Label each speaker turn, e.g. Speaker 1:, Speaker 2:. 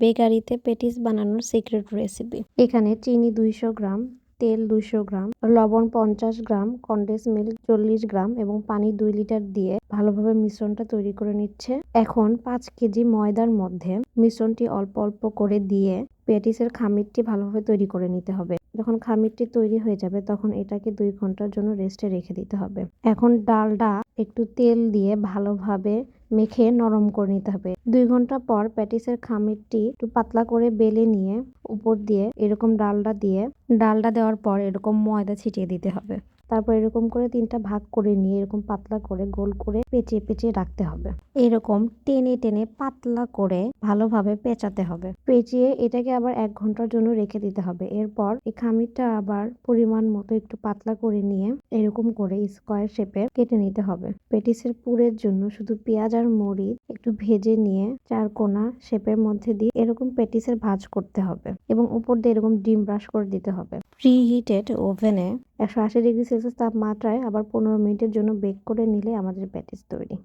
Speaker 1: বেকারিতে patties বানানোর secret recipe. এখানে চিনি দুইশো গ্রাম, তেল দুইশো গ্রাম, লবণ পঞ্চাশ গ্রাম, কন্ডেন্স মিল্ক চল্লিশ গ্রাম এবং পানি দুই লিটার দিয়ে ভালোভাবে মিশ্রণটা তৈরি করে নিচ্ছে। এখন পাঁচ কেজি ময়দার মধ্যে মিশ্রণটি অল্প অল্প করে দিয়ে পেটিসের খামিরটি ভালোভাবে তৈরি করে নিতে হবে। যখন খামিরটি তৈরি হয়ে যাবে তখন এটাকে দুই ঘণ্টার জন্য রেস্টে রেখে দিতে হবে। এখন ডালটা একটু তেল দিয়ে ভালোভাবে মেখে নরম করে নিতে হবে। দুই ঘণ্টা পর প্যাটিসের খামিরটি একটু পাতলা করে বেলে নিয়ে উপর দিয়ে এরকম ডালটা দিয়ে ডালটা দেওয়ার পর এরকম ময়দা ছিটিয়ে দিতে হবে। তারপর এরকম করে তিনটা ভাগ করে নিয়ে এরকম পাতলা করে গোল করে পেঁচিয়ে পেঁচিয়ে রাখতে হবে। এরকম টেনে টেনে পাতলা করে ভালোভাবে পেঁচাতে হবে। পেঁচিয়ে এটাকে আবার এক ঘণ্টার জন্য রেখে দিতে হবে। এরপর এই খামিরটা আবার পরিমাণ মতো একটু পাতলা করে নিয়ে এরকম করে স্কোয়ার শেপে কেটে নিতে হবে। পেটিসের পুরের জন্য শুধু পেঁয়াজ আর মরিচ একটু ভেজে নিয়ে চার কোনা শেপের মধ্যে দিয়ে এরকম পেটিসের ভাজ করতে হবে। এবং উপর দিয়ে এরকম ডিম ব্রাশ করে দিতে হবে। প্রি হিটেড ওভেনে একশো আশি ডিগ্রি সেলসিয়াস তাপমাত্রায় আবার পনেরো মিনিটের জন্য বেক করে নিলে আমাদের প্যাটিস তৈরি।